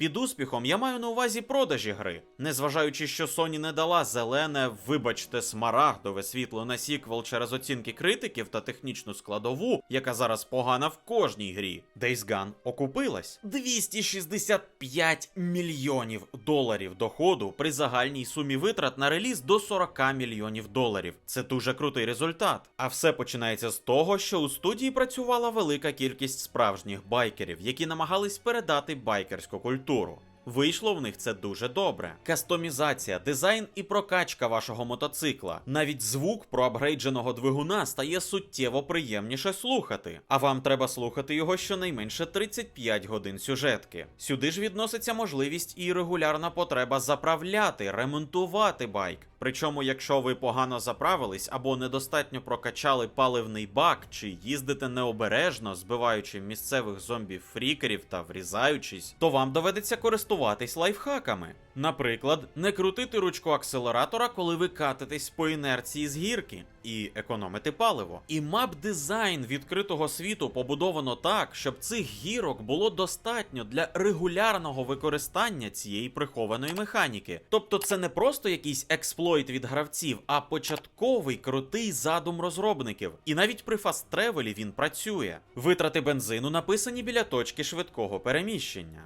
Під успіхом я маю на увазі продажі гри. Незважаючи, що Sony не дала зелене, вибачте, смарагдове світло на сіквел через оцінки критиків та технічну складову, яка зараз погана в кожній грі. Days Gone окупилась. 265 мільйонів доларів доходу при загальній сумі витрат на реліз до 40 мільйонів доларів. Це дуже крутий результат. А все починається з того, що у студії працювала велика кількість справжніх байкерів, які намагались передати байкерську культуру. Вийшло в них це дуже добре. Кастомізація, дизайн і прокачка вашого мотоцикла. Навіть звук проапгрейдженого двигуна стає суттєво приємніше слухати. А вам треба слухати його щонайменше 35 годин сюжетки. Сюди ж відноситься можливість і регулярна потреба заправляти, ремонтувати байк. Причому, якщо ви погано заправились або недостатньо прокачали паливний бак, чи їздите необережно, збиваючи місцевих зомбі-фрікерів та врізаючись, то вам доведеться користуватись лайфхаками. Наприклад, не крутити ручку акселератора, коли ви катитесь по інерції з гірки, і економити паливо. І мап-дизайн відкритого світу побудовано так, щоб цих гірок було достатньо для регулярного використання цієї прихованої механіки. Тобто, це не просто якийсь експлойт від гравців, а початковий крутий задум розробників. І навіть при фаст-тревелі він працює. Витрати бензину написані біля точки швидкого переміщення.